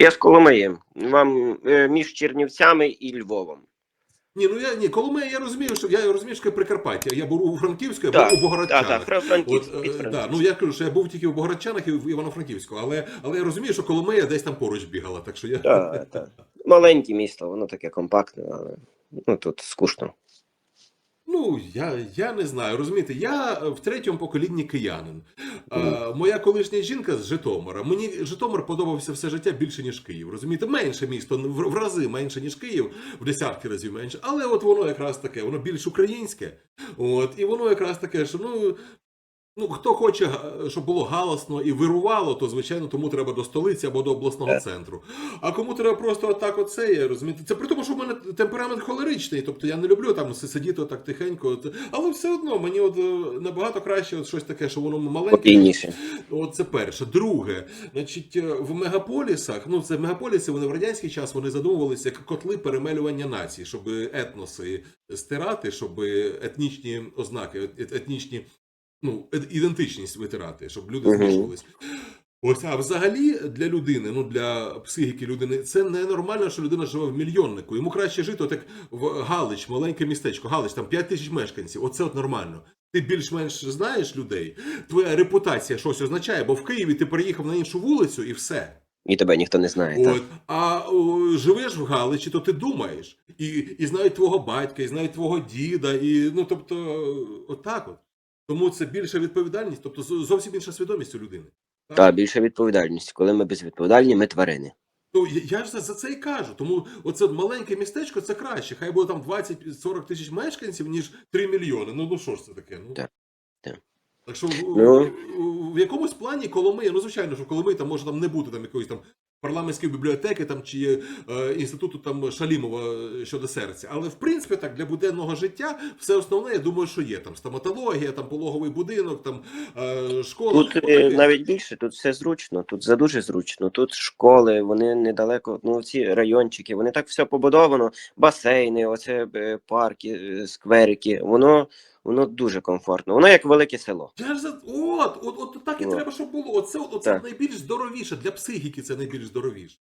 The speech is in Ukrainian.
Я з Коломиї. Вам е, між Чернівцями і Львовом. Ні, ну я ні, Коломия, я розумію, що я розумію, що Прикарпаття. Я був у Франківську, я Так, був у Богородчанах. так, Фра- От, е, да, ну я кажу, що я був тільки в Богородчанах і в Івано-Франківську, але, але я розумію, що Коломия десь там поруч бігала, так що я. Так, так. Маленьке місто, воно таке компактне, але ну, тут скучно. Ну, я, я не знаю. Розумієте, я в третьому поколінні киянин. Моя колишня жінка з Житомира. Мені Житомир подобався все життя більше, ніж Київ. Розумієте, менше місто, в, в рази менше, ніж Київ, в десятки разів менше. Але от воно якраз таке, воно більш українське. От, і воно якраз таке, що ну. Ну, хто хоче, щоб було галасно і вирувало, то звичайно тому треба до столиці або до обласного центру. А кому треба просто отак оце, я розумієте. Це при тому, що в мене темперамент холеричний, тобто я не люблю там сидіти отак тихенько. От, але все одно мені от е, набагато краще от щось таке, що воно маленьке. От це перше. Друге, значить, е, в мегаполісах, ну це мегаполіси, вони в радянський час вони задумувалися як котли перемелювання націй, щоб етноси стирати, щоб етнічні ознаки, ет- етнічні, ну, ідентичність витирати, щоб люди змішувались. Ось, а взагалі для людини, ну для психіки людини, це ненормально, що людина живе в мільйоннику. Йому краще жити, от як в Галич, маленьке містечко, Галич, там 5 тисяч мешканців. Оце от нормально. Ти більш-менш знаєш людей, твоя репутація щось означає, бо в Києві ти переїхав на іншу вулицю і все. І тебе ніхто не знає. Так? А о, живеш в Галичі, то ти думаєш. І, і знають твого батька, і знають твого діда, і ну тобто, отак от. Тому це більша відповідальність, тобто зовсім інша свідомість у людини. Так, більше відповідальність. Коли ми безвідповідальні, ми тварини. Ну, я, я ж за, це і кажу. Тому оце маленьке містечко це краще. Хай буде там 20-40 тисяч мешканців, ніж 3 мільйони. Ну, ну що ж це таке? Ну, Так, так. Так що в, Ну. в, в якомусь плані Коломия, ну звичайно, що в Коломиї там може там не бути там якоїсь там парламентської бібліотеки там чи е, інституту там Шалімова е, щодо серця. Але в принципі так для буденного життя все основне, я думаю, що є там стоматологія, там пологовий будинок, там е, школа. Тут е, навіть більше, тут все зручно, тут за дуже зручно. Тут школи, вони недалеко, ну ці райончики, вони так все побудовано, басейни, оце е, парки, е, скверики. Воно, воно дуже комфортно. Воно як велике село. Я ж за от, от, от так і От. треба, щоб було. Оце, оце Так. найбільш здоровіше для психіки. Це найбільш здоровіше.